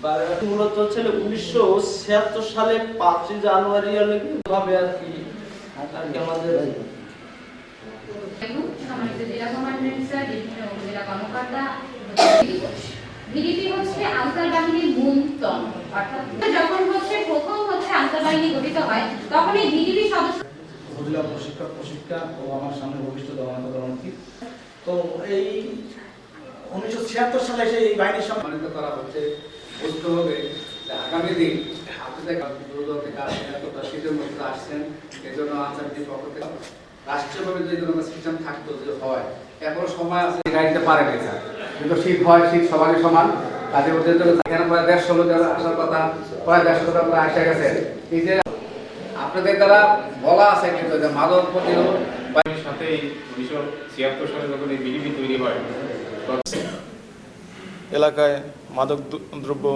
মূলত হচ্ছে উনিশশো ছিয়াত্তর সালে পাঁচই জানুয়ারি ভাবে আর কি আমাদের সম্মানিত জেলা কমান্ড্যান্ট স্যার বিভিন্ন জেলা কর্মকর্তা ভিডিপি হচ্ছে আনসার বাহিনীর মূলতম অর্থাৎ যখন হচ্ছে প্রথম হচ্ছে আনসার বাহিনী গঠিত হয় তখন এই ভিডিপি সদস্য উপজেলা প্রশিক্ষক প্রশিক্ষা ও আমার সামনে ভবিষ্যৎ দলনেতা তো এই উনিশশো ছিয়াত্তর সালে সেই এই বাহিনীর সম্মানিত করা হচ্ছে। বুঝতে হবে যে আগামী দিন আপনাদের শীতের মধ্যে আসছেন এজন্য আনসারটির পক্ষ থেকে রাষ্ট্রীয়ভাবে যদি কোনো সিস্টেম থাকতো যে হয়, এখনও সময় আছে গাড়িতে পারে স্যার। কিন্তু শীত হয়, শীত সবারই সমান। এখানে প্রায় দেড়শো লোক আসার কথা, প্রায় দেড়শো লোক আসে গেছে। এই যে আপনাদের দ্বারা বলা আছে কিন্তু যে মাদক প্রতিরোধ সাথে উনিশশো ছিয়াত্তর সালে যখন এই বিডিপি তৈরি হয় এলাকায় মাদক দ্রব্য